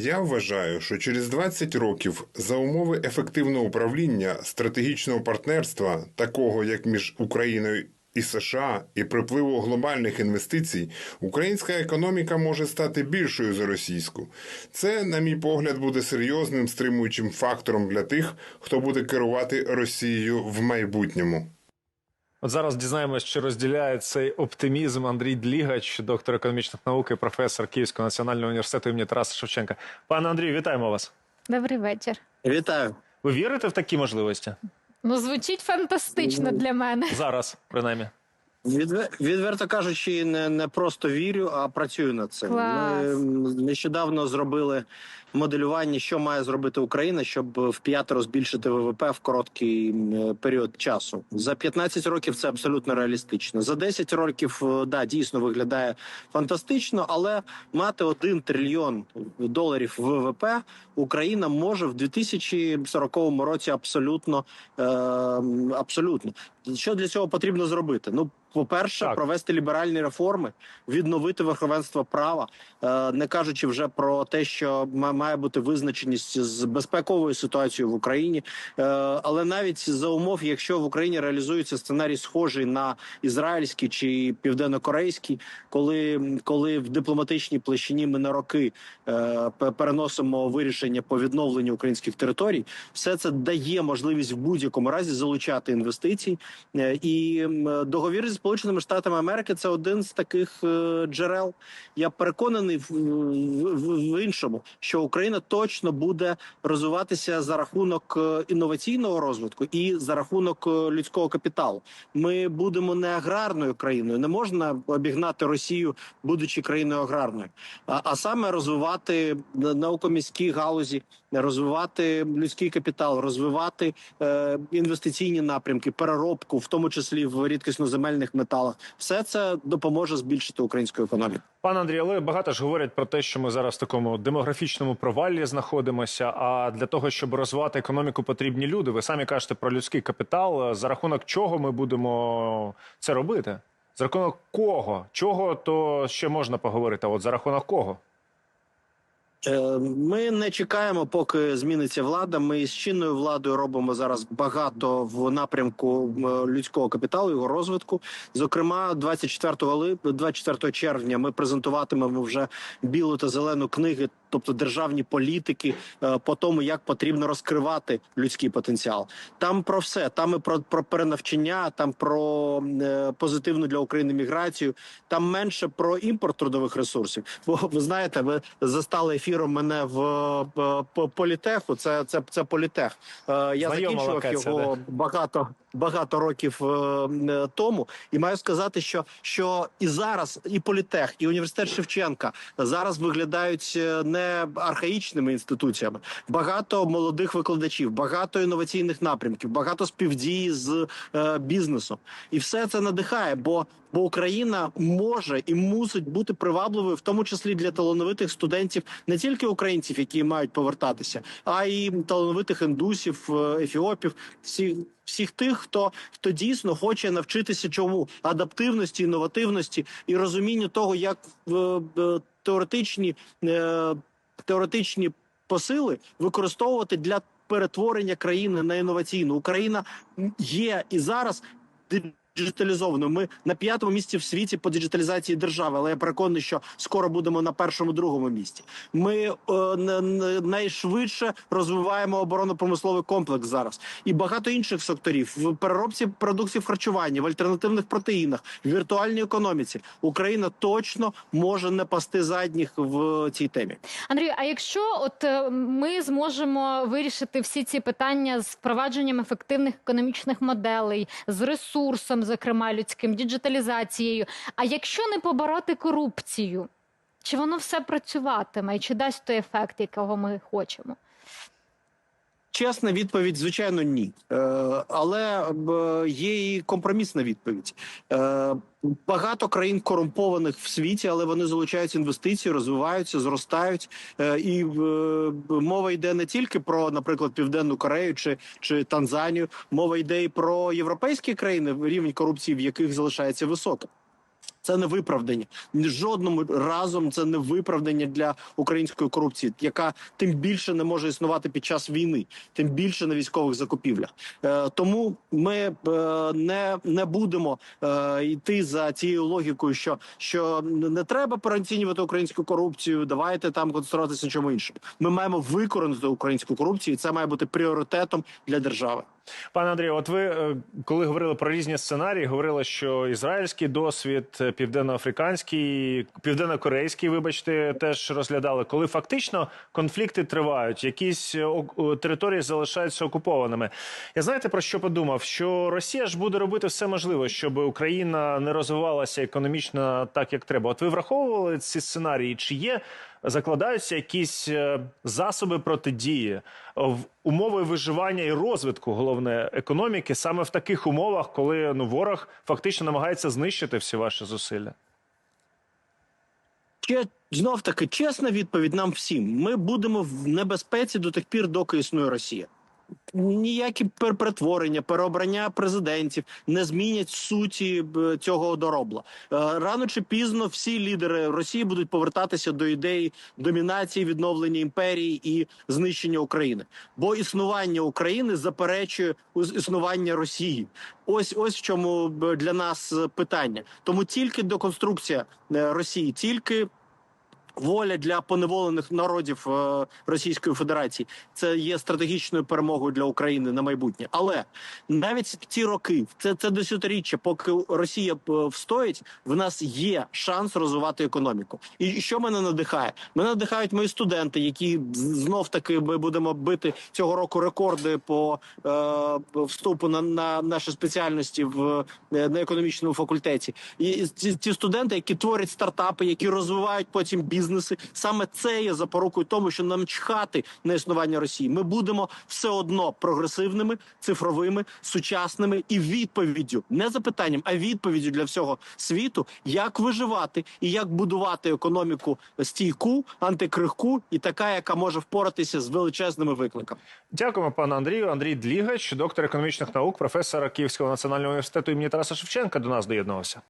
Я вважаю, що через 20 років за умови ефективного управління стратегічного партнерства, такого як між Україною і США, і припливу глобальних інвестицій, українська економіка може стати більшою за російську. Це, на мій погляд, буде серйозним стримуючим фактором для тих, хто буде керувати Росією в майбутньому. От зараз дізнаємось, чи розділяє цей оптимізм Андрій Длігач, доктор економічних наук і професор Київського національного університету імені Тараса Шевченка. Пане Андрію, вітаємо вас. Добрий вечір. Вітаю. Ви вірите в такі можливості? Ну, звучить фантастично для мене. Зараз, принаймні. Відвер... Відверто кажучи, не, не просто вірю, а працюю над цим. Клас. Ми нещодавно зробили моделювання, що має зробити Україна, щоб в п'ятеро збільшити ВВП в короткий період часу. За 15 років це абсолютно реалістично. За 10 років е, да дійсно виглядає фантастично, але мати 1 трильйон доларів ВВП Україна може в 2040 році абсолютно е, абсолютно. Що для цього потрібно зробити? Ну, по-перше, Так. провести ліберальні реформи, відновити верховенство права, е, не кажучи вже про те, що має бути визначеність з безпековою ситуацією в Україні. Е, Але навіть за умов, якщо в Україні реалізується сценарій схожий на ізраїльський чи південно-корейський, коли, коли в дипломатичній площині ми на роки е, переносимо вирішення по відновленню українських територій, все це дає можливість в будь-якому разі залучати інвестиції. І договір зі сполученими штатами Америки це один з таких е, джерел. Я переконаний в, в, в- іншому, що Україна точно буде розвиватися за рахунок е, інноваційного розвитку і за рахунок е, людського капіталу. Ми будемо не аграрною країною. Не можна обігнати Росію, будучи країною аграрною, а, а саме розвивати на- наукоміські галузі, розвивати людський капітал, розвивати е, інвестиційні напрямки, переробку, в тому числі в рідкісноземельних металах. Все це допоможе збільшити українську економіку. Пане Андрію, але багато ж говорять про те, що ми зараз в такому демографічному провалі знаходимося. А для того, щоб розвивати економіку, потрібні люди. Ви самі кажете про людський капітал. За рахунок чого ми будемо це робити? За рахунок кого? Чого то ще можна поговорити? А от за рахунок кого? Е, Ми не чекаємо, поки зміниться влада. Ми з чинною владою робимо зараз багато в напрямку людського капіталу, його розвитку. Зокрема, 24 лип... 24 червня ми презентуватимемо вже білу та зелену книги, тобто державні політики, е, по тому, як потрібно розкривати людський потенціал. Там про все. Там і про, про перенавчання, там про е, позитивну для України міграцію, там менше про імпорт трудових ресурсів. Бо ви знаєте, ви застали ефіром мене в е, по- політеху. Це це, це політех. Я Знайома закінчував локація, його багато. Багато років е, тому, і маю сказати, що що і зараз, і політех, і університет Шевченка зараз виглядають е, не архаїчними інституціями. Багато молодих викладачів, багато інноваційних напрямків, багато співдії з е, бізнесом, і все це надихає, бо бо Україна може і мусить бути привабливою, в тому числі для талановитих студентів, не тільки українців, які мають повертатися, а й талановитих індусів, е, ефіопів, всіх. Всіх тих, хто хто дійсно хоче навчитися чому адаптивності, інновативності і розумінню того, як е, е, теоретичні, е, теоретичні посили використовувати для перетворення країни на інноваційну. Україна є і зараз діджиталізованою. Ми на п'ятому місці в світі по діджиталізації держави, але я переконаний, що скоро будемо на першому другому місці. Ми е, найшвидше розвиваємо оборонно-промисловий комплекс зараз і багато інших секторів в переробці продуктів харчування, в альтернативних протеїнах, в віртуальній економіці. Україна точно може не пасти задніх в цій темі. Андрію, а якщо от е, ми зможемо вирішити всі ці питання з впровадженням ефективних економічних моделей, з ресурсом, зокрема людським, діджиталізацією, а якщо не побороти корупцію, чи воно все працюватиме чи дасть той ефект, якого ми хочемо? Чесна відповідь, звичайно, ні. Е, але є і компромісна відповідь. Е, багато країн корумпованих в світі, але вони залучають інвестиції, розвиваються, зростають. Е, і мова йде не тільки про, наприклад, Південну Корею чи, чи Танзанію. Мова йде і про європейські країни, рівень корупції, в яких залишається високим. Це не виправдання. Жодному разом це не виправдання для української корупції, яка тим більше не може існувати під час війни, тим більше на військових закупівлях. Е, тому ми е, не, не будемо е, йти за цією логікою, що, що не треба переоцінювати українську корупцію. Давайте там концентруватися на чому іншому. Ми маємо викоренити українську корупцію, і це має бути пріоритетом для держави. Пане Андрію, от ви е, коли говорили про різні сценарії, говорили, що ізраїльський досвід, е, південноафриканський, південнокорейський, вибачте, теж розглядали, коли фактично конфлікти тривають, якісь е, території залишаються окупованими. Я знаєте про що подумав? Що Росія ж буде робити все можливе, щоб Україна не розвивалася економічно так, як треба. От ви враховували ці сценарії? Чи є закладаються якісь е, засоби протидії в умови виживання і розвитку головне економіки саме в таких умовах, коли ну ворог фактично намагається знищити всі ваші зусилля? Знов таки чесна відповідь нам всім. Ми будемо в небезпеці до тих пір, доки існує Росія. Ніякі перетворення, переобрання президентів не змінять суті цього доробла. Е, Рано чи пізно всі лідери Росії будуть повертатися до ідеї домінації, відновлення імперії і знищення України. Бо існування України заперечує існування Росії. Ось ось в чому для нас питання. Тому тільки деконструкція е, Росії, тільки воля для поневолених народів е, Російської Федерації це є стратегічною перемогою для України на майбутнє. Але навіть ці роки, це, це десятиріччя, поки Росія е, встоїть, в нас є шанс розвивати економіку. І що мене надихає? Мене надихають мої студенти, які знов таки ми будемо бити цього року рекорди по е, вступу на, на наші спеціальності в е, на економічному факультеті. І ці, ці студенти, які творять стартапи, які розвивають потім бізнеси, саме це є запорукою тому, що нам чхати на існування Росії. Ми будемо все одно прогресивними, цифровими, сучасними і відповіддю, не запитанням, а відповіддю для всього світу, як виживати і як будувати економіку стійку, антикрихку і така, яка може впоратися з величезними викликами. Дякуємо, пане Андрію. Андрій Длігач, доктор економічних наук, професор Київського національного університету імені Тараса Шевченка, до нас доєднувався.